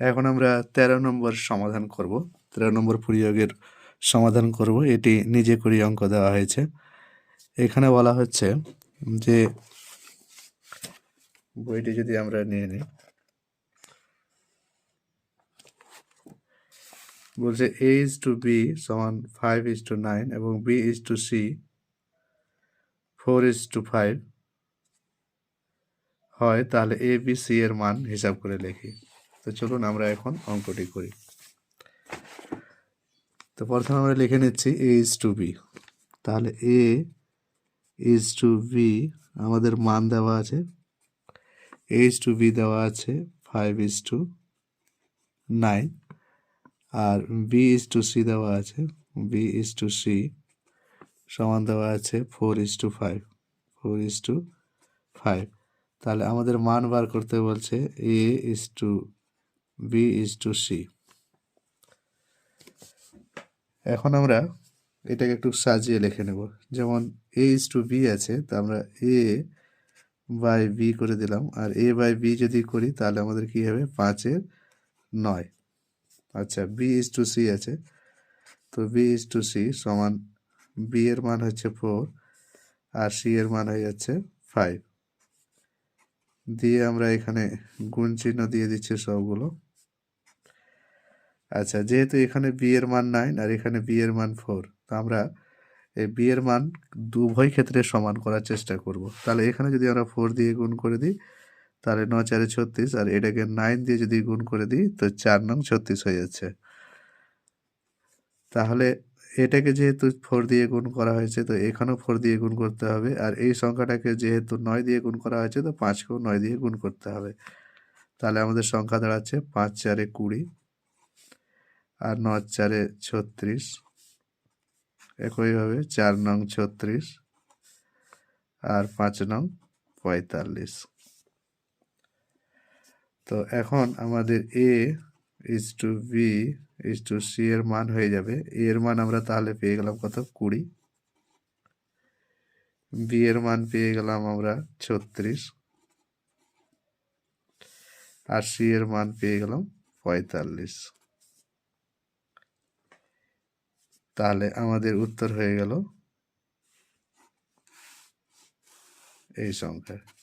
এখন আমরা তেরো নম্বর সমাধান করব। তেরো নম্বর প্রয়োগের সমাধান করব। এটি নিজে করি অঙ্ক দেওয়া হয়েছে। এখানে বলা হচ্ছে যে বইটি যদি আমরা নিয়ে নিই, বলছে এ ইজ টু বি সমান ফাইভ ইজ টু নাইন এবং B is to C four is to five হয়, তাহলে এ বি সি এর মান হিসাব করে লিখি। তো চলুন আমরা এখন অঙ্কটি করি। তো প্রথমে আমরা লিখে নিচ্ছি এ ইজ টু বি তাহলে এ ইজ টু বি আমাদের মান দেওয়া আছে। এ ইজ টু বি দেওয়া আছে ফাইভ ইজ টু নাইন আর বি ইজ টু সি দেওয়া আছে বি ইজ টু সি সমান দেওয়া আছে four is to five four is to five তাহলে আমাদের মান বার করতে বলছে A is to B is to C এখন আমরা এটাকে একটু সাজিয়ে লিখে নেব। যেমন এ ইজ টু বি আছে, তা আমরা এ বাই বি করে দিলাম। আর এ বাই বি যদি করি, তাহলে আমাদের কি হবে? পাঁচের নয়। আচ্ছা বি ইজ টু সি আছে। তো বি ইজ টু সি সমান বি এর মান হচ্ছে ফোর আর সি এর মান হয়ে যাচ্ছে ফাইভ দিয়ে আমরা এখানে গুণ চিহ্ন দিয়ে দিচ্ছি সবগুলো। আচ্ছা যেহেতু এখানে বি এর মান নাইন আর এখানে বি এর মান ফোর তো আমরা এই বি এর মান উভয় ক্ষেত্রে সমান করার চেষ্টা করব। তাহলে এখানে যদি আমরা ফোর দিয়ে গুণ করে দিই, তাহলে ন চারে ছত্রিশ, আর এটাকে নাইন দিয়ে যদি গুণ করে দিই, তো চার নং ছত্রিশ হয়ে যাচ্ছে। তাহলে এটাকে যেহেতু ফোর দিয়ে গুণ করা হয়েছে, তো এখানেও ফোর দিয়ে গুণ করতে হবে। আর এই সংখ্যাটাকে যেহেতু নয় দিয়ে গুণ করা হয়েছে, তো পাঁচকেও নয় দিয়ে গুণ করতে হবে। তাহলে আমাদের সংখ্যা দাঁড়াচ্ছে পাঁচ চারে কুড়ি আর ন চারে ছত্রিশ। একইভাবে চার নং ছত্রিশ আর পাঁচ নং পঁয়তাল্লিশ। তো এখন আমাদের A is to B is to C এর মান হয়ে যাবে। এর মান আমরা তাহলে পেয়ে গেলাম কত? কুড়ি। বি এর মান পেয়ে গেলাম আমরা ছত্রিশ। আর সি এর মান পেয়ে গেলাম পঁয়তাল্লিশ। তাহলে আমাদের উত্তর হয়ে গেল এই সংখ্যা।